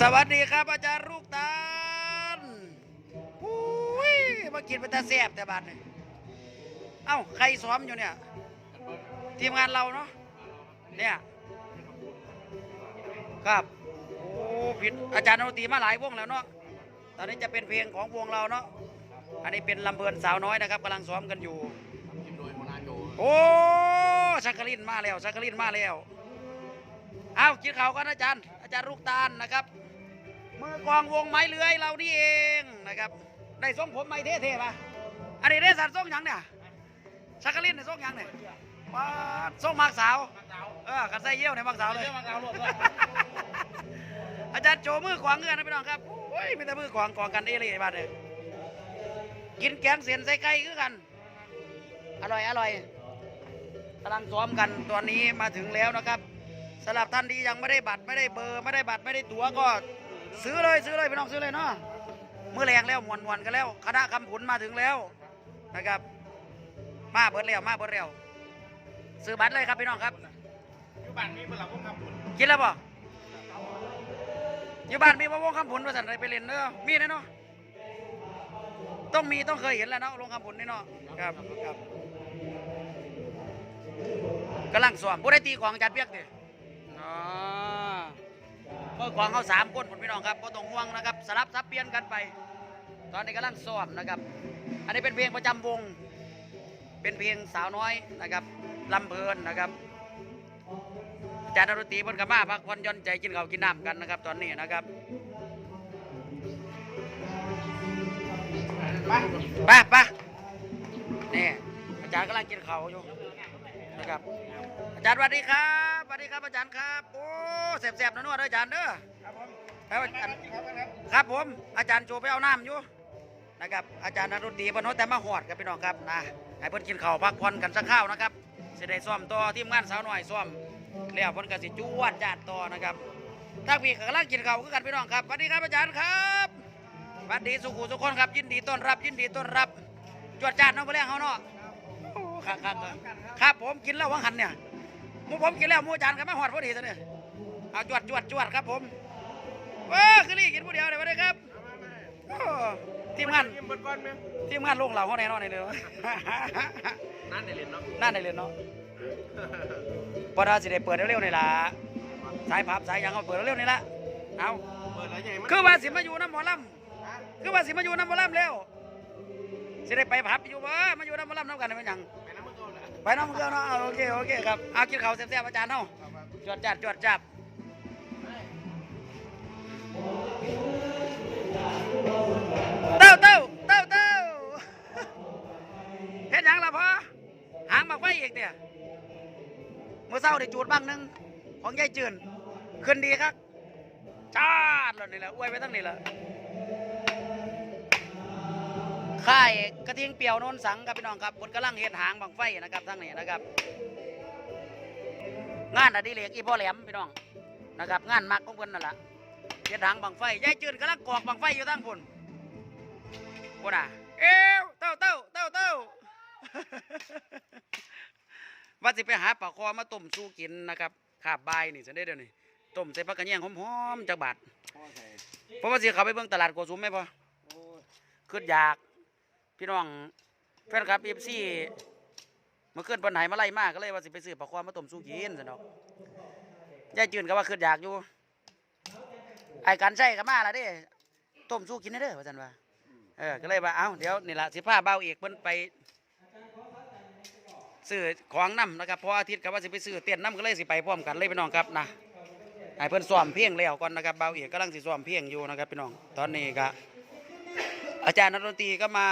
สวัสดีครับอาจารย์ลูกตาลอุ้ยมากินเป็นตาแซ่บแต่บาดนี่เอ้าใครซ้อมอยู่เนี่ย ทีมงานเราเนาะ เนี่ย ครับ โอ้ผิดอาจารย์ดนตีมาหลายวงแล้วเนาะ ตอนนี้จะเป็นเพลงของวงเราเนาะ อันนี้เป็นลำเพลินสาวน้อยนะครับกำลังซ้อมกันอยู่ โอ้ชักกลินมาแล้วชักกลินมาแล้ว เอากินเขากันอาจารย์ อาจารย์ลูกตาลนะครับ มือกลองวงไม้เลื้อยเรานี่เองนะครับ ได้ทรงผมไม่เท่ๆป่ะอันนี้ได้สัตว์ทรงหยังเนี่ยชักกลินในทรงหยังเนี่ยปาดทรงมักสาว เออกันใส่เยี่ยวในมักสาวเลยมาเอาหลดเลยอาจารย์โจมือขวางเงื่อนนะพี่น้องครับโอ้ยมีแต่มือขวางกองกันเอเลยบ้านเลยกินแกงเสียนใส่ไก่คือกัน อร่อยอร่อยกำลังซ้อมกันตอนนี้มาถึงแล้วนะครับสำหรับท่านที่ยังไม่ได้บัตรไม่ได้เบอร์ไม่ได้บัตรไม่ได้ตั๋วก็ ซื้อเลยซื้อเลยพี่น้องซื้อเลยเนาะมือแรงแล้วมวนมวนๆกันแล้ว คณะคำผุนมาถึงแล้วนะครับ มาเบิดแล้วมาเบิดแล้วซื้อบัตรเลยครับพี่น้องครับอยู่บ้านมีเวลาพวกทำบุญกินแล้วบ่อยู่บ้านมีมะม่วงคำผุนภาษาไทยไปเล่นเนอะมีแน่เนาะต้องมีต้องเคยเห็นแล้วเนาะลงคำผุนนี่เนาะครับครับกำลังสวมผู้ได้ตีของจัดเปียกดิอ๋อ เมื่อของเขาสามคนผมพี่น้องครับก็ต้องห่วงนะครับสลับซับเปลี่ยนกันไป ตอนนี้กำลังสอบนะครับ อันนี้เป็นเพลงประจำวง เป็นเพลงสาวน้อยนะครับลำเพลินนะครับอาจารย์นรุตรีเพิ่นก็มาพักผ่อนย่อนใจกินข้าวกินน้ำกันนะครับ ตอนนี้นะครับไปไปไปนี่อาจารย์กำลังกินข้าวอยู่นะครับ อาจารย์สวัสดีครับ วัสดีครับอาจารย์ครับ โอ้แสบๆนัวๆเด้ออาจารย์เด้อครับผมครับอาจารย์ครับครับครับผม อาจารย์โจไปเอาน้ำอยู่นะครับ อาจารย์นรุตรีเพิ่นโน้แต่มาหอดครับพี่น้องครับนะให้เพิ่นกินข้าวพักผ่อนกันสักข้าวนะครับสิได้ซ้อมต่อทีมงานสาวน้อยซ้อมแล้วเพิ่นก็สิจวดจาดต่อนะครับทางพี่ก็กำลังกินข้าวคือกันพี่น้องครับสวัสดีครับอาจารย์ครับสวัสดีสุขุสุขคนครับยินดีต้อนรับยินดีต้อนรับจวดจาดเน้องพ่อแรงเฮาเนาะโอ้ครับครับครับครับผมกินแล้ววังหันเนี่ยห มูผมกินแล้วหมูอาจารย์ก็มาหอดพอดีซะเนี่ยเอาจวดจวดจวดครับผมว้าคือนี่กินผู้เดียวเลยสวัสดีครับโอ้ทีมงานยิ้มเบิดก้อนไหมทีมงานลงเหล่าเขาแน่นอนเลยนั่นได้เรียนเนาะนั่นได้เลยเนาะพอเราสิได้เปิดเร็วๆนี่ล่ะสายพับสายหยังเขาเปิดเร็วๆนี่ละเอาเปิดแล้วใหญ่มั้ยคือว่าสิมาอยู่น้ำหมอลำคือว่าสิมาอยู่น้ำหมอลำแล้วสิได้ไปพับอยู่บ่มาอยู่น้ำหมอลำน้ำกันได้เป็นหยัง ไปน้ำมันก่อนละไปน้ำเกลือเนาะเอาโอเคโอเคครับเอากินข้าวแซ่บๆอาจารย์เนาะจวดจัดจวดจับเต้าเต้าเต้าเต้าเฮ็ดหยังล่ะพ่อหางบักไฟอีกเนี่ยเมื่อเช้าได้จูดบ้างหนึงของยายจืนขึ้นดีครับชาดแล้วนี่แหละอวยไปตั้งนี่แหละ ค่ายกระทิงเปียวโนนสังครับพี่น้องครับบนกำลังเฮ็ดหางบังไฟนะครับทั้งนี้นะครับ งานอดิเรกอีพ่อแหลมพี่น้องนะครับ งานมักของเพิ่นนั่นแหละเฮ็ดหางบังไฟยายจืนกำลังกอกบังไฟอยู่ทั้งพุ่นพุ่นอะเอ้วเต้าเต้าเต้าเต้าว่าสิไปหาปลาคอมาต้มสู้กินนะครับขาบบายนี่สันเด้อเดี๋ยวนี้ต้มใส่ผักกระเนียงหอมๆจากบาทพ่อใส่เพราะว่าสิเขาไปเบิ่งตลาดโกสุมไหมพอโอ้ยขึ้นอยาก พี่น้องแฟนคลับเอฟซีเมื่อคืนปันไหนมาไล่มากก็เลยว่าสิไปซื้อปลาคอมาต้มสู้กินสนอกยายจืนก็ว่าขึ้นอยากอยู่ไอ้กันใช่ก็มาแล้วเด้ต้มสู้กินได้เด้อว่าจันว่าเออก็เลยว่าเอ้าเดี๋ยวนี่ละสิพาเบาเอกเพิ่นไปซื้อของน้ำนะครับพออาทิตย์ก็ว่าสิไปซื้อเตียนน้ำก็เลยสิไปพร้อมกันเลยพี่น้องครับนะให้เพิ่นซ้อมเพียงแล้วก่อนนะครับเบาเอกกำลังสิซ้อมเพียงอยู่นะครับพี่น้องตอนนี้ก็อาจารย์นักดนตรีก็มา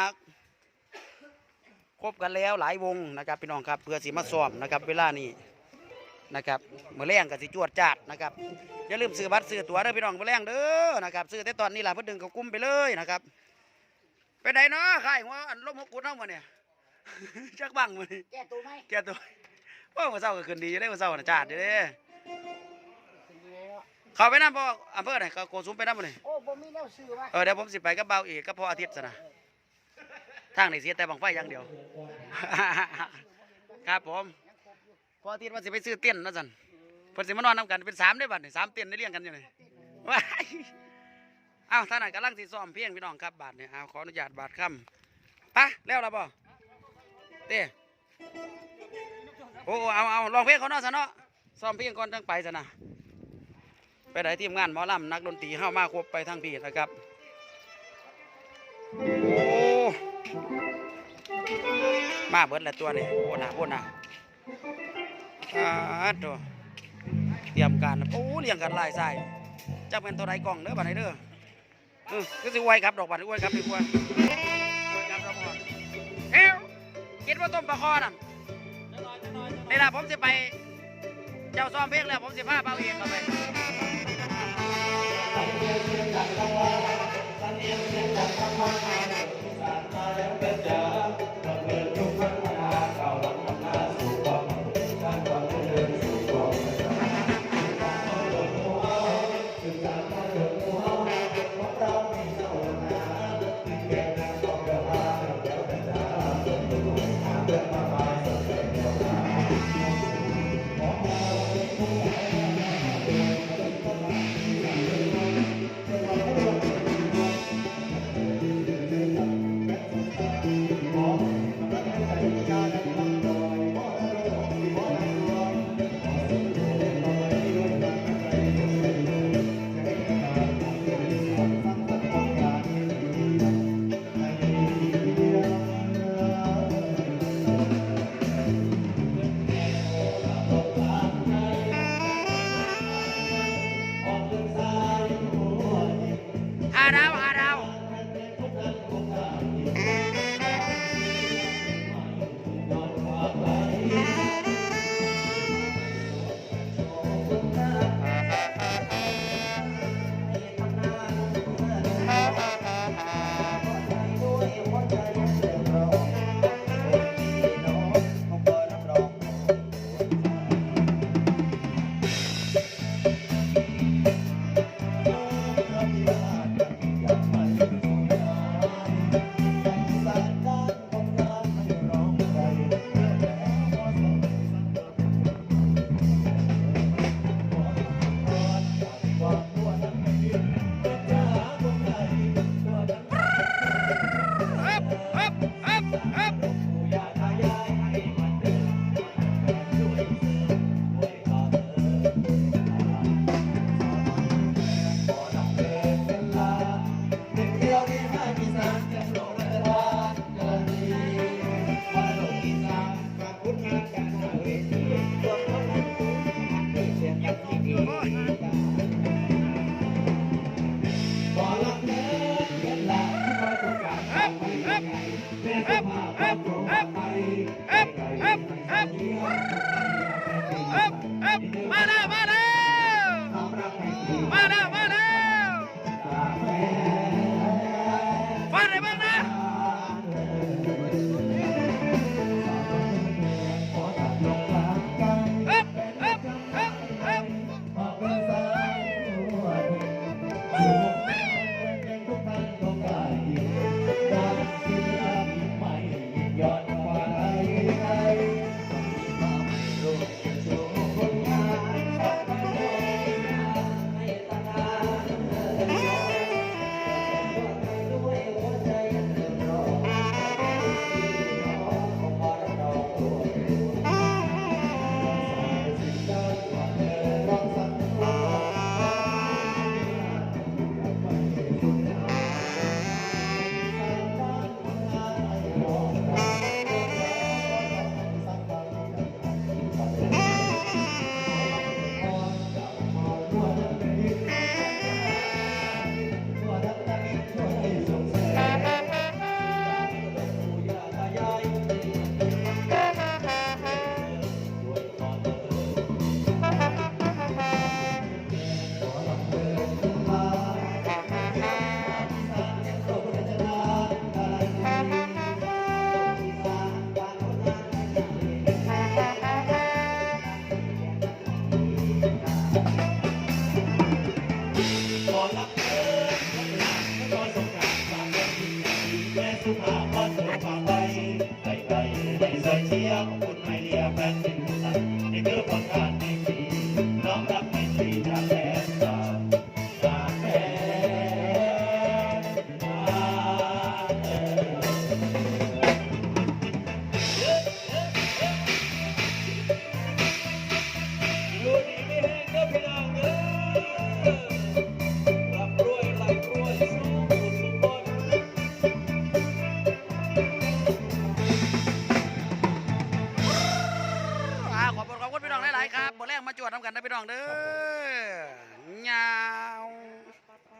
ครบกันแล้วหลายวงนะครับพี่น้องครับเพื่อสิมาซ้อมนะครับเวลานี้นะครับเมื่อแรงก็สิจวดจัดนะครับอย่าลืมซื้อบัตรซื้อตั๋วเด้อพี่น้องเมื่อแรงเด้อนะครับซื้อแต่ตอนนี้ล่ะเพิ่นดึงเขากลุ้มไปเลยนะครับไปไหนเนาะข่ายหัวอันลมหกกุดเนาะมื้อเนี่ยจักบังมื้อนี้แก้ตัวไหมแกตัวว่ามื้อเช้าก็ขึ้นดีอยู่เด้มื้อเช้าน่ะจาดอยู่เด้ถึงแล้วเข้าไปนำบ่อำเภอไหนก็โกสุมไปนำบ่นี่โอ้บ่มีแนวซื้อวะเออเดี๋ยวผมสิไปกับเบาเอกกับพ่ออาทิตย์ซะนะ ทางในเสียแต่บังไฟอย่างเดียว ครับผมพออาทิตย์ว่าสิไปซื้อเตี้ยนนะซั่นเพิ่นสิมานอนนํกันเป็นสามได้บัดนี่สามเตี้ยนได้เลี้ยงกันอยู่นี่ว้ายอ้าวท่านนั้นกำลังสิซ้อมเพียงพี่น้องครับบาทเนี่ยเอาขออนุญาตบาทคำปะแล้วล่ะบ่เต้โอ้เอาเอาลองเพลงเขาเนาะซะเนาะซ้อมเพลงก่อนจังไปซะนะไปได้ทีมงานหมอลำนักดนตรีเข้ามาครบไปทั้งพี่นะครับ มาเบิดล้วตัวนี่โอ้น่ะโอ้น่ะอ่าตัวเตรียมการโอ้เรียงกันลายใสายจักเป็นตัวใดกล่องเด้อบัดนี้เด้อเออคือสิไว้ครับดอกบัดนี้ไว้ครับดีกว่าไว้ครับดอกบัดเอ้วคิดว่าต้มปลาคอน่ะนี่ล่ะผมสิไป เจ้าซ้อมเพลงแล้วผมสิพาเบาเองเข้าไปห